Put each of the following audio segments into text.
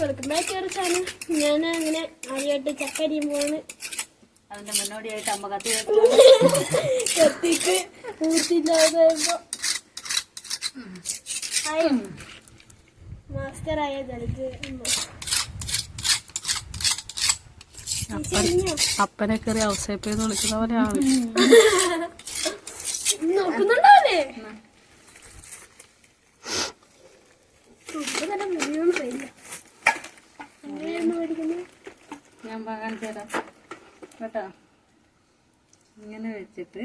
Welcome back ഒരു ഞാൻ അങ്ങനെ ആദ്യമായിട്ട് ചക്ക പോവാണ്. അതിന്റെ മുന്നോടിയായിട്ട് അമ്മ കത്തി കത്തിക്ക് പൂർത്തില്ലാതായപ്പോ ആയ ജലജ് അപ്പനെ കയറി ഔസേപ്പെന്ന് വിളിക്കുന്ന പോലെയാണ്. നോക്കുന്നുണ്ടാവേ തന്നെ മുഴുവൻ പോയില്ല ഞാൻ കാണിച്ചു തരാം. കേട്ടോ? ഇങ്ങനെ വെച്ചിട്ട്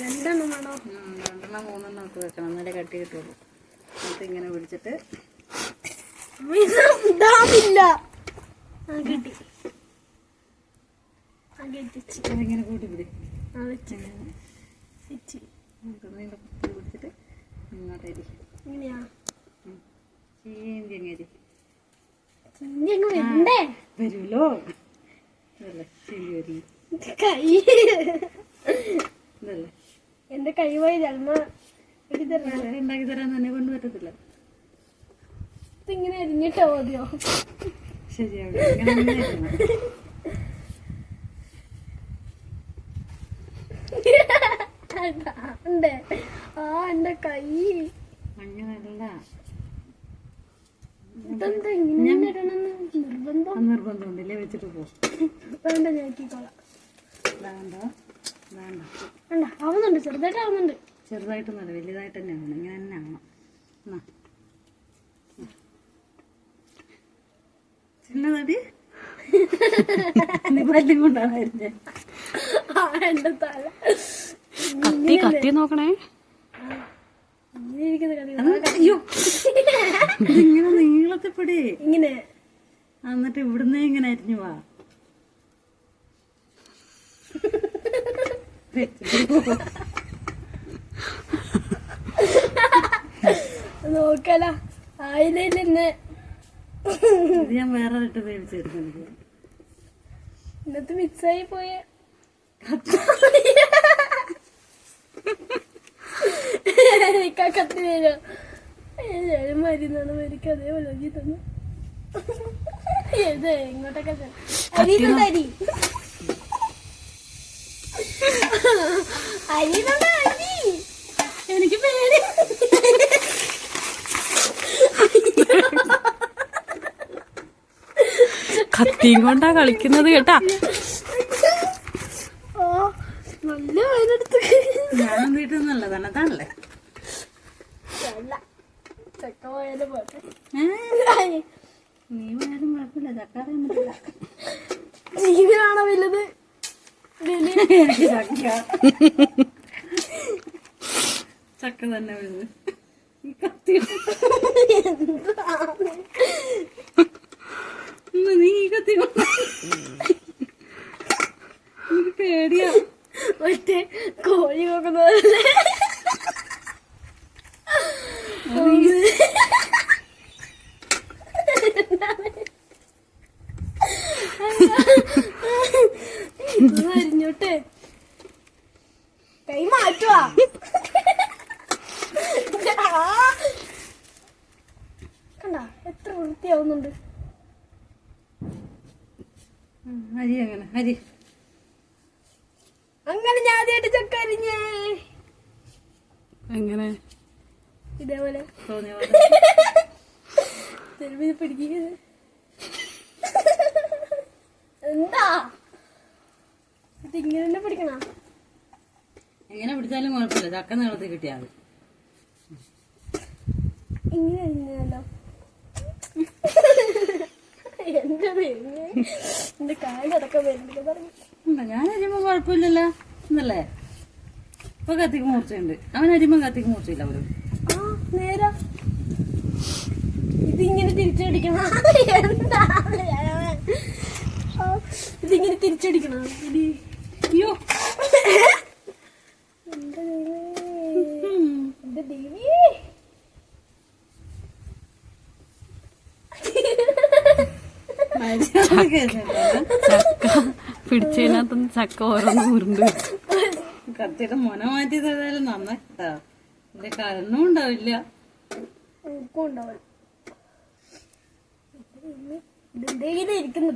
രണ്ടെണ്ണം വേണോ? രണ്ടെണ്ണം മൂന്നെണ്ണം ഒക്കെ വെക്കണം. എന്നാലേ കട്ടി കിട്ടുള്ളൂ. എന്നിട്ട് ഇങ്ങനെ പിടിച്ചിട്ട് പിടിച്ചിട്ട് ഇങ്ങോട്ടേരി. ഇങ്ങനെയാ? ചീന്തി വരുമല്ലോ. ചീന്തി വരി കൈ. ഇതല്ലേ എന്റെ കൈ പോയി ജന്മ ഉണ്ടാക്കി തരാൻ തന്നെ കൊണ്ട് പറ്റത്തില്ല. ഇതിങ്ങനെ എരിഞ്ഞിട്ടോ മതിയോ? ഇരുന്ന്. ആ എന്റെ കൈ. മഞ്ഞ ഇടണമെന്ന് നിർബന്ധം. വെച്ചിട്ട് പോ. വേണ്ട ഞാക്കിക്കോളാം വേണ്ട വേണ്ട. വേണ്ട ആവുന്നുണ്ട്. ചെറുതായിട്ട് ആവുന്നുണ്ട്. ചെറുതായിട്ടൊന്നുമല്ല വലുതായിട്ട് തന്നെ ആവണം. ഇങ്ങനെ തന്നെ ആവണം. എന്നാ. ചിന്നതടി നീ കത്തി കത്തി നോക്കണേ. ഇങ്ങനെ ഇരിക്കുന്ന നീളത്തിപ്പെടി ഇങ്ങനെ. എന്നിട്ട് ഇവിടുന്ന് ഇങ്ങനെ അരിഞ്ഞു വാ. നോക്കല. ആയിലെന്നെ ഞാൻ വേറെ ഇട്ട് വേവിച്ചെടുക്കുന്നത് ഇന്നത്തെ മിക്സായി പോയ. കത്തി. തരോ ഞാൻ മരുന്നാണ് മരിക്ക് അതേപോലെ അരി തന്നു. ഏത്? ഇങ്ങോട്ടൊക്കെ തരാം. അരി തന്ന അരി അരി അരി എനിക്ക് പേടി. കത്തിയും കൊണ്ടാ കളിക്കുന്നത് കേട്ടാ. ഓ നല്ല ഞാനും വീട്ടിൽ നിന്നല്ല തന്നെത്താണല്ലേ അല്ല. ചക്ക പോയാലും പോട്ടെ നീ വേണം കുഴപ്പമില്ല. പറ്റില്ല ജീവനാണോ വലുത്? എനിക്ക് ചക്ക. ചക്ക തന്നെ വലുത്. കത്തി ഒന്ന് നീ ഈ കത്തി കൊണ്ട് എനിക്ക് പേടിയാ മറ്റേ കോഴി നോക്കുന്നതല്ലേ ഇത് അരിഞ്ഞോട്ടെ കൈ മാറ്റുവാ. കണ്ട? എത്ര വൃത്തിയാവുന്നുണ്ട്. അരി അങ്ങനെ അരി. അങ്ങനെ ഞാൻ ആദ്യമായിട്ട് ചക്ക അരിഞ്ഞേ. എങ്ങനെ? ഇതേപോലെ. തോന്നിയ? പിടിക്കുന്നത് എന്താ? ഇതിങ്ങനെ തന്നെ പിടിക്കണ? എങ്ങനെ പിടിച്ചാലും കുഴപ്പമില്ല. ചക്ക നീളത്തിൽ കിട്ടിയാൽ ഇങ്ങനെ അരിഞ്ഞാലോ എന്റെ ദൈവമേ. എന്റെ കാൽ അടക്കം വരുന്നില്ല പറഞ്ഞു ഞാൻ അരിയുമ്പോൾ കുഴപ്പമില്ലല്ലോ. എന്നല്ലേ ഇപ്പൊ കത്തിക്ക് മൂർച്ചയുണ്ട്. അവൻ അരിമ്പം കത്തിക്ക് മൂർച്ചയില്ല അവർ നേരാ. ഇതിങ്ങനെ തിരിച്ചടിക്കണം എന്താ ആ, ഇടി അയ്യോ. ചക്ക പിടിച്ചതിനകത്തുനിന്ന് ചക്ക ഓരോന്ന് ഉരുണ്ട് കത്തിയുടെ മുന മാറ്റി തരാലും നന്നായിട്ടാ എന്റെ കരണവും ഉണ്ടാവില്ല. ഉപ്പും ഉണ്ടാവും ഇതെന്തെങ്കിലും ഇരിക്കുന്നു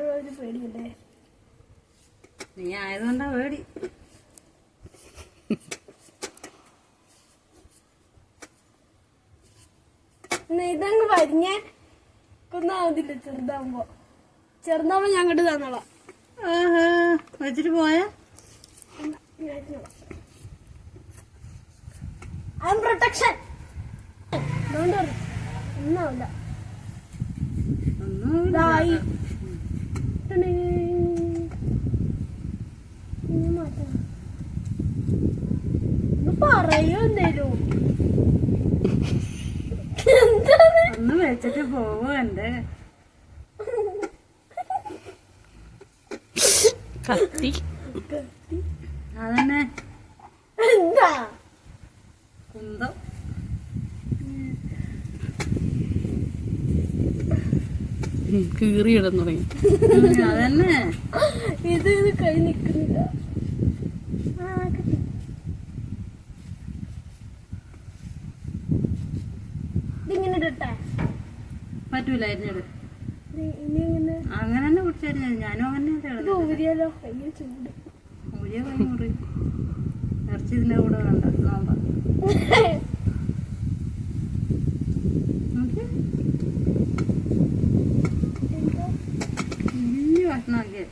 പേടിയല്ലേ? നീ ആയതുകൊണ്ടാ പേടി. ഇതങ്ങ് വരിഞ്ഞേ. കൊന്നാവതില്ല ചെറുതാവുമ്പോ. ചെറുതാവുമ്പോ ഞാൻ കണ്ടു തന്നോളാം. വെച്ചിട്ട് പോയ? പ്രൊട്ടക്ഷൻ ഒന്നാവില്ല ഒന്നും. ഒന്ന് വെച്ചിട്ട് പോവോ എന്റെ കത്തി. അതന്നെ. എന്താ? കുന്തം കീറിയിടാൻ തുടങ്ങി അതന്നെ. ഇത് ഇത് കൈ കിട്ടി. ഇതിങ്ങനെ ഇടട്ടെ. പറ്റൂല അരിഞ്ഞത് ഇനി ഇങ്ങനെ അങ്ങനെ തന്നെ കുടിച്ചായിരുന്നു ഞാനും അങ്ങനെ ഊരിയാലോ? ഭയങ്കര ചൂട്. ഊരിയ മുറി. ഇറച്ചി ഇതിന്റെ കൂടെ വേണ്ട. നോമ്പ നോക്കിയേ. എന്താ? വലിയ കഷ്ണമാക്കിയേ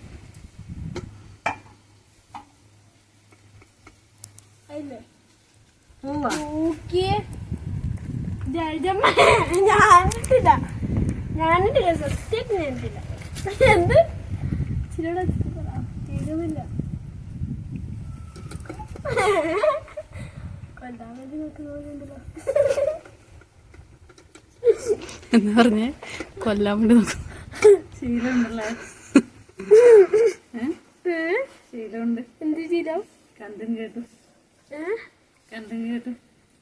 അതില്ലേ പോവാ നോക്കിയേ ജഡ്ജമ്മ ഞാനിട്ടില്ല ഞാനിട്ടില്ല സത്യമായിട്ട് ഞാനിട്ടില്ല എന്ത്? ചിലവിടെ തീരുന്നില്ല. കൊല്ലാൻ വേണ്ടി നോക്കുന്നവരുണ്ടല്ലോ എന്ന് പറഞ്ഞേ? കൊല്ലാൻ വേണ്ടി നോക്കും. ശീലമുണ്ടല്ലേ? ശീലമുണ്ട്. എന്ത് ശീലം? കണ്ടും കേട്ടു. കണ്ടും കേട്ടു.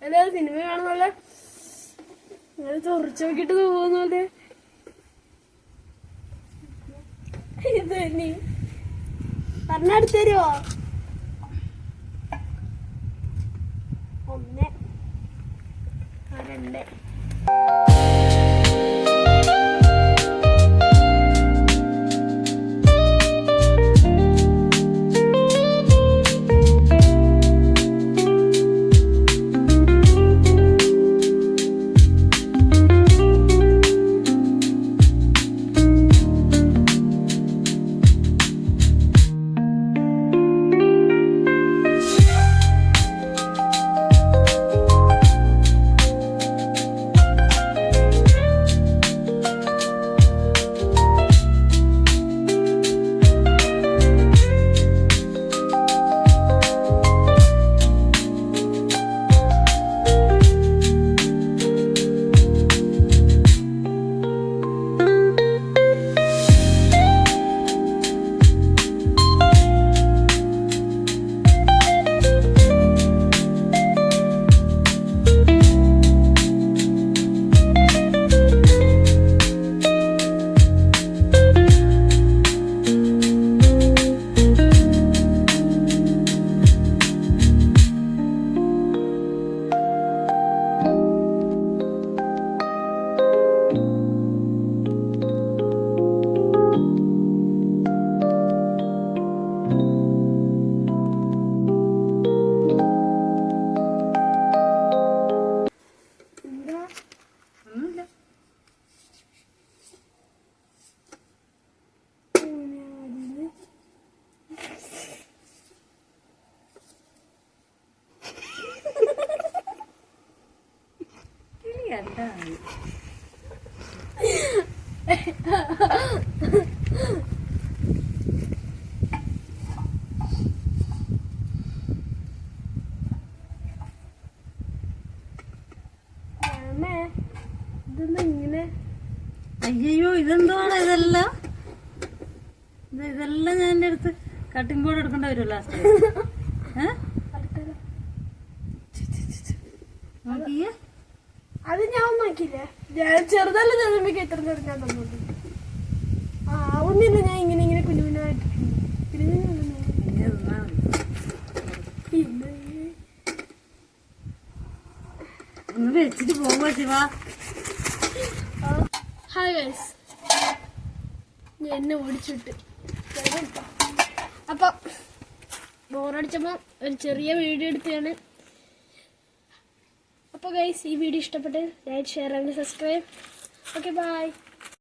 അല്ല സിനിമ കാണുന്നല്ലേ? ചൊറിച്ചു ഇങ്ങനെ നോക്കിട്ട് പോകുന്ന പോലെ ഇത് നീ പറഞ്ഞടുത്ത് തരുമോ ഒന്ന് രണ്ട്. കട്ടിംഗ് ബോർഡ് എടുക്കേണ്ട വരും ലാസ്റ്റ്. നോക്കിയേ. അത് ഞാൻ നോക്കിയില്ലേ? ഞാൻ ചെറുതല്ല ചെറുമ്പോ എത്ര നേരം ഞാൻ തന്നോണ്ട്. ആ ഒന്നില്ല ഞാൻ ഇങ്ങനെ ഇങ്ങനെ കുഞ്ഞു കുഞ്ഞായിട്ട് പിന്നെ ഒന്നും വെച്ചിട്ട് പോവാ ശിവ? ഹായ് ഗൈസ് എന്നെ ഓടിച്ചിട്ട് അപ്പം ബോറടിച്ചപ്പോൾ ഒരു ചെറിയ വീഡിയോ എടുത്തതാണ്. അപ്പോൾ ഗൈസ് ഈ വീഡിയോ ഇഷ്ടപ്പെട്ട് like share and subscribe okay bye